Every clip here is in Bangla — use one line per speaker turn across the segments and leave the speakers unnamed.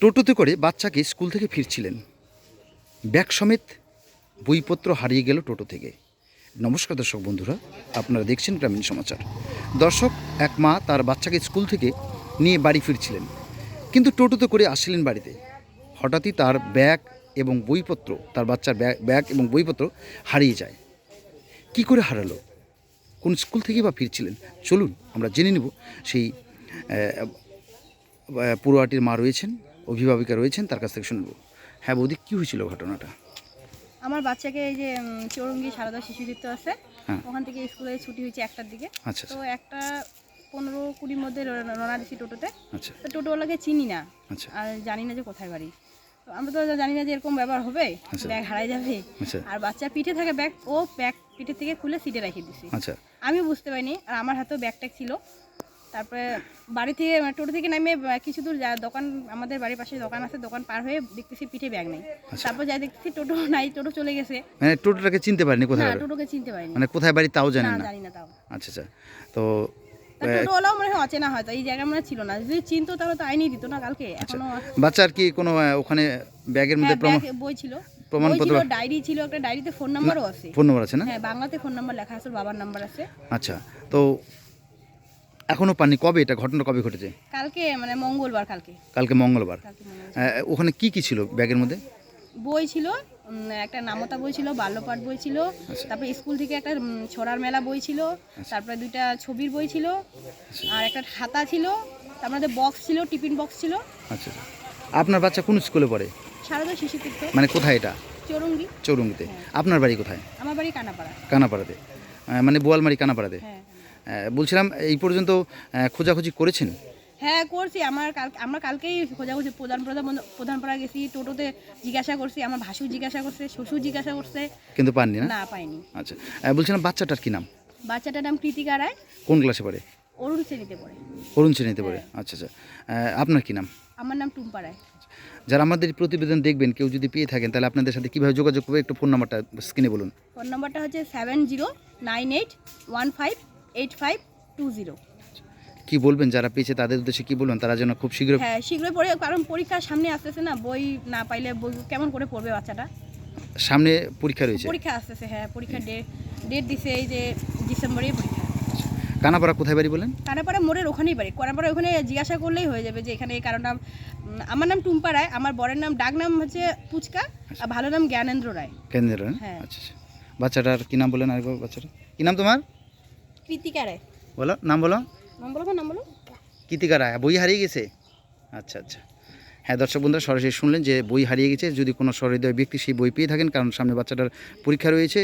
টোটোতে করে বাচ্চাকে স্কুল থেকে ফিরছিলেন। ব্যাগ সমেত বইপত্র হারিয়ে গেল টোটো থেকে। নমস্কার দর্শক বন্ধুরা, আপনারা দেখছেন গ্রামীণ সমাচার। দর্শক, এক মা তার বাচ্চাকে স্কুল থেকে নিয়ে বাড়ি ফিরছিলেন, কিন্তু টোটোতে করে আসছিলেন বাড়িতে। হঠাৎই তার ব্যাগ এবং বইপত্র, তার বাচ্চার ব্যাগ এবং বইপত্র হারিয়ে যায়। কি করে হারালো? কোন স্কুল থেকে বা ফিরছিলেন? চলুন আমরা জেনে নেব। সেই পড়ুয়াটির মা রয়েছেন। অভিভাবিকা রয়েছেন তার কাছ থেকে শুনব। হ্যাঁ বৌদি কী হয়েছিল ঘটনাটা?
আমার বাচ্চাকে এই যে চৌরঙ্গি সারদা শিশু নৃত্য আছে
হ্যাঁ।
ওখান থেকে স্কুলে ছুটি হয়েছে একটার দিকে।
আচ্ছা
তো
আচ্ছা
একটা পনেরো কুড়ির মধ্যে র- রওনা দিছি টোটোতে।
আচ্ছা।
তো টোটোওয়ালাকে চিনি না আর জানি না যে কোথায় বাড়ি। তো আমরা তো জানি না যে এরকম ব্যাপার হবে। ব্যাগ হারাই যাবে। আর বাচ্চা পিঠে থাকে ব্যাগ ও ব্যাগ পিঠে থেকে খুলে সিটে রেখে দিছি।
আচ্ছা।
আমি বুঝতে পারিনি আর আমার হাতেও ব্যাগ ট্যাগ ছিল। তারপরে বাড়ি থেকে মানে টোটো থেকে নামে কিছু দূর যা দোকান আমাদের বাড়ির পাশে দোকান আছে দোকান পার হয়ে দেখতেছি পিঠে ব্যাগ নেই।
আচ্ছা।
তারপর যাই দেখতেছি টোটো নাই টোটো চলে গেছে।
মানে টোটোটাকে চিনতে পারেনি কোথায়?
টোটোকে চিনতে পারিনি।
মানে কোথায় বাড়ি তাও জানেন
না
না?
জানি না তাও।
আচ্ছা আচ্ছা। তো
টোটোওয়ালাও মনে হয় অচেনা হয়তো এই জায়গা মনে ছিল না। যদি চিনতো তাহলে তো আইনি দিত না কালকে
আচ্ছা।
এখনও
বাচ্চার কি কোনো ওখানে ব্যাগের মধ্যে
হ্যাঁ বই ছিল।
প্রমাণপত্র?
ছিল ডায়েরি ছিল একটা ডায়েরিতে ফোন নাম্বারও আছে।
ফোন নম্বর আছে না?
হ্যাঁ বাংলাতে ফোন নাম্বার লেখা আছে বাবার নাম্বার আছে।
আচ্ছা। তো এখনও পাননি। কবে এটা ঘটনা কবে ঘটেছে?
কালকে মানে মঙ্গলবার কালকে।
কালকে মঙ্গলবার। ওখানে কি কি ছিল ব্যাগের মধ্যে?
বই ছিল একটা নামতা বই ছিল বাল্যপাঠ বই ছিল
আচ্ছা।
তারপরে স্কুল থেকে একটা ছড়ার মেলা বই ছিল তারপরে দুইটা ছবির বই ছিল আর একটা খাতা ছিল তারপরে বক্স ছিল টিফিন বক্স ছিল।
আচ্ছা আচ্ছা। আপনার বাচ্চা কোন স্কুলে পড়ে?
সারদা শিশু
মানে কোথায় এটা?
চৌরঙ্গি।
চৌরঙ্গিতে। আপনার বাড়ি কোথায়?
আমার বাড়ি কানাপাড়া।
কানাপাড়াতে। মানে বোয়ালমারি কানাপাড়াতে?
হ্যাঁ।
বলছিলাম এই পর্যন্ত খোঁজাখুঁজি করেছেন?
হ্যাঁ করছি। আমার কাল আমরা কালকেই খোঁজাখুঁজি প্রধান প্রধান প্রধান পাড়া গেছি টোটোতে জিজ্ঞাসা করছি আমার ভাসু জিজ্ঞাসা করছে শ্বশুর জিজ্ঞাসা করছে।
কিন্তু পাননি না?
না পাইনি।
আচ্ছা বলছিলাম বাচ্চাটার কি নাম?
বাচ্চাটার নাম কৃতিকা রায়।
কোন ক্লাসে পড়ে?
অরুণ শ্রেণীতে পড়ে।
অরুণ শ্রেণীতে পড়ে? আচ্ছা আচ্ছা। আপনার কি নাম?
আমার নাম টুম্পা রায়।
যারা আমাদের প্রতিবেদন দেখবেন কেউ যদি পেয়ে থাকেন তাহলে আপনাদের সাথে কীভাবে যোগাযোগ করবে একটু ফোন নাম্বারটা স্ক্রিনে বলুন।
ফোন নাম্বারটা হচ্ছে seven zero nine eight one five eight five two zero.
কি বলবেন যারা পেয়েছে তাদের উদ্দেশ্যে কি বলবেন? তারা যেন খুব শীঘ্র
হ্যাঁ শীঘ্রই পড়ে কারণ পরীক্ষার সামনে আসতেছে না বই না পাইলে বই কেমন করে পড়বে বাচ্চাটা?
সামনে পরীক্ষা রয়েছে।
পরীক্ষা আসতেছে হ্যাঁ পরীক্ষার ডেট ডেট দিছে এই যে ডিসেম্বরেই পরীক্ষা।
কানাপাড়া কোথায় বাড়ি বলেন?
কানাপাড়া মোড়ের ওখানেই বাড়ি। কানাপাড়া ওখানে জিজ্ঞাসা করলেই হয়ে যাবে যে এখানে এই কারণটা উম, আমার নাম টুম্পা রায় আমার বরের নাম ডাক নাম হচ্ছে পুচকা আর ভালো নাম জ্ঞানেন্দ্র রায়।
কেন্দ্রের না?
হ্যাঁ।
আচ্ছা আচ্ছা। বাচ্চাটার কি নাম বলেন আরেকবার বাচ্চাটা কি নাম তোমার?
কৃতিকা রায়
বলো নাম বলো।
নাম বলো নাম বলো।
কৃতিকা রায় বই হারিয়ে গেছে? আচ্ছা আচ্ছা। হ্যাঁ দর্শক বন্ধুরা সরাসরি শুনলেন যে বই হারিয়ে গেছে। যদি কোনো সহৃদয় ব্যক্তি সেই বই পেয়ে থাকেন কারণ সামনে বাচ্চাটার পরীক্ষা রয়েছে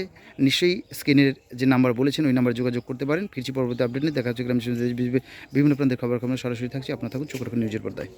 নিশ্চয়ই স্ক্রিনের যে নাম্বার বলেছেন ওই নাম্বারে যোগাযোগ করতে পারেন। ফিরছি পরবর্তী আপডেট নিয়ে দেখা হচ্ছে বিভিন্ন প্রান্তের খবর খবর সরাসরি থাকছে। আপনার থাকুন চোখ রাখুন নিউজের পর্দায়।